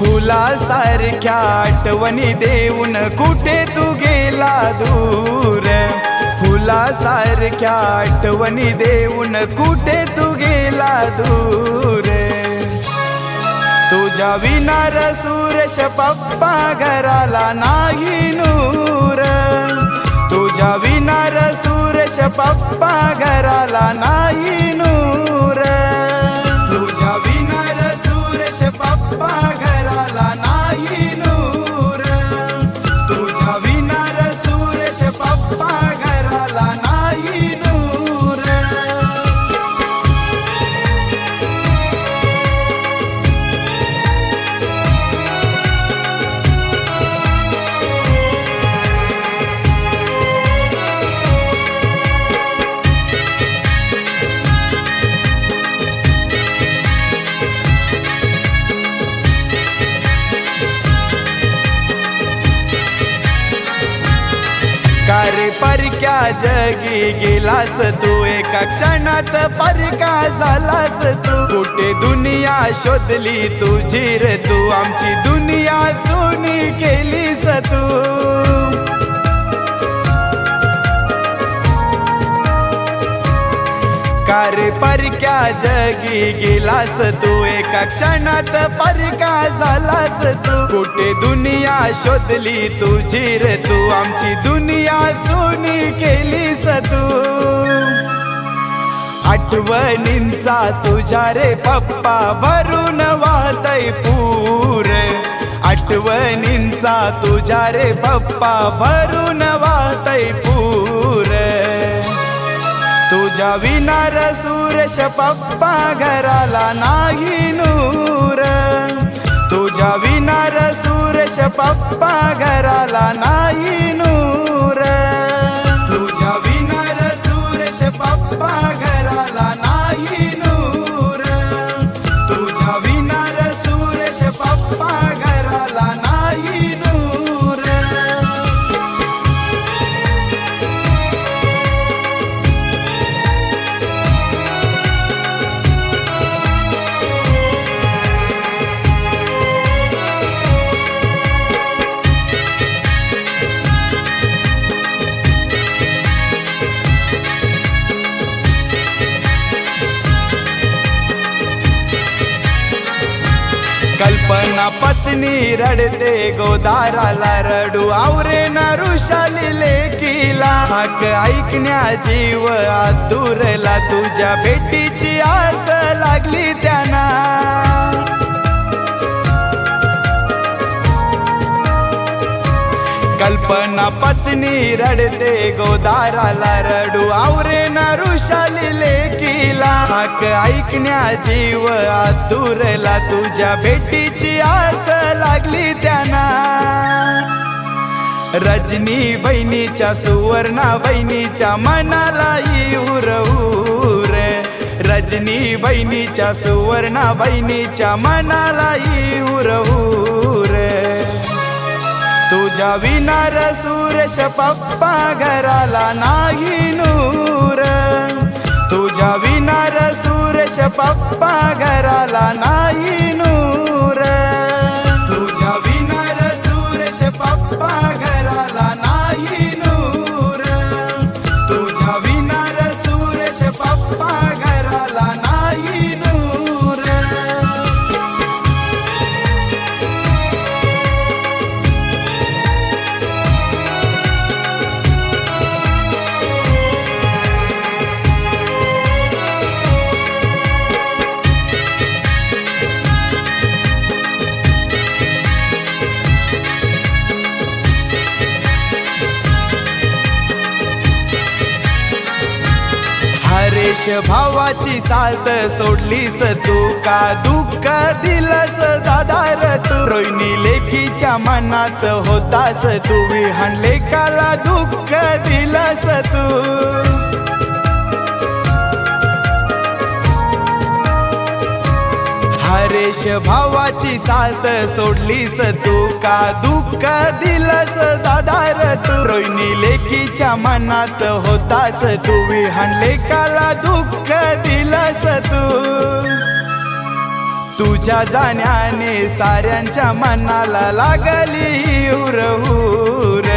फुलासारख्या आठवणी देऊन कुठे तू गेला दूर? फुलासारख्या आठवणी देऊन कुठे तू गेला दूर? तुझ्या विनार सुरेश पप्पा घराला नाही नूर. तुझ्या विनार सुरेश पप्पा घराला नाही नूर. परक्या जगी गेलास तू. एका क्षणात परका झालास तू. कुठे दुनिया शोधली तुझी रे तू? आमची दुनिया सुनी केलीस तू. परक्या जगी गेलास तू. एका क्षणात परका झालास तू. कुठे दुनिया शोधली तुझी रे तू? आमची दुनिया सोनी केलीस तू. आठवणींचा तुझ्या रे पप्पा भरून वाहतय पूर. आठवणींचा तुझ्या रे पप्पा भरून वाहतय पूर. तुझ्या विनार सुरेश पप्पा घराला नाही नूर. तुझ्या विनार सुरेश पप्पा घराला नाही कल्पना पत्नी रडते गोदाराला रडू. आवरे ना ऋषाली लेकीला. हाक ऐकण्या जीव आतुरला. तुझ्या बेटीची आस लागली त्यांना. कल्पना पत्नी रडते गोदाराला रडू. आवरे ना ऋषाली लेकीला. हाक ऐकण्या जीव आतुरला तुझ्या भेटीची आस लागली त्यांना. रजनी बहिणीच्या सुवर्णा बहिणीच्या मनाला उर रजनी बहिणीच्या सुवर्णा बहिणीच्या मनाला उर तुझ्या विनार सुरेश पप्पा घराला नाही नूर. तुझ्या विनार सुरेश पप्पा घराला नाही नूर. भावाची साथ सोडलीस तू का? दुःख दिलस दादार तू. रोहिणी लेकीच्या मनात होतास तू. विहान लेकाला दुःख दिलस तू. हरेश भावाची साथ सोडलीस तू का? दुःख दिलस दादार तू. रोहिणी लेकीच्या मनात होतास तू. विहान लेकाला दुःख दिलस तू. तुझ्या जाण्याने साऱ्यांच्या मनाला लागली उरहूर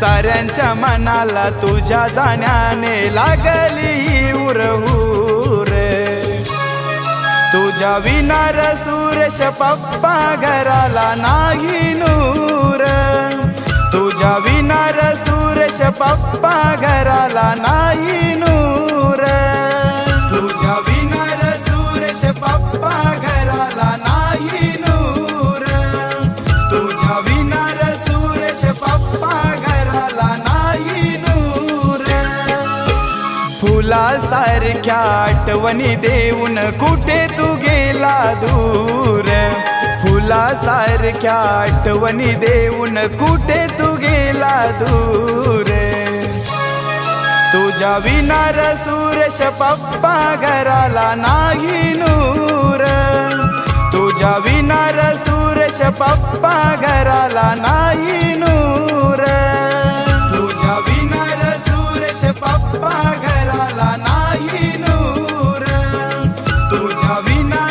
साऱ्यांच्या मनाला तुझ्या जाण्याने लागली उरहूर तुझ्या विनार सुरेश पप्पा घराला नाही नूर. तुझ्या विनार सुरेश पप्पा घराला नाही नूर. सारख्या आठवणी देऊन कुठे तू गेला दूर? फुलासारख्या आठवणी देऊन कुठे तू गेला दूर? तुझ्या विनार सुरेश पप्पा घराला नाही नूर. तुझ्या विनार सुरेश पप्पा घराला नाही नूर. तुझ्या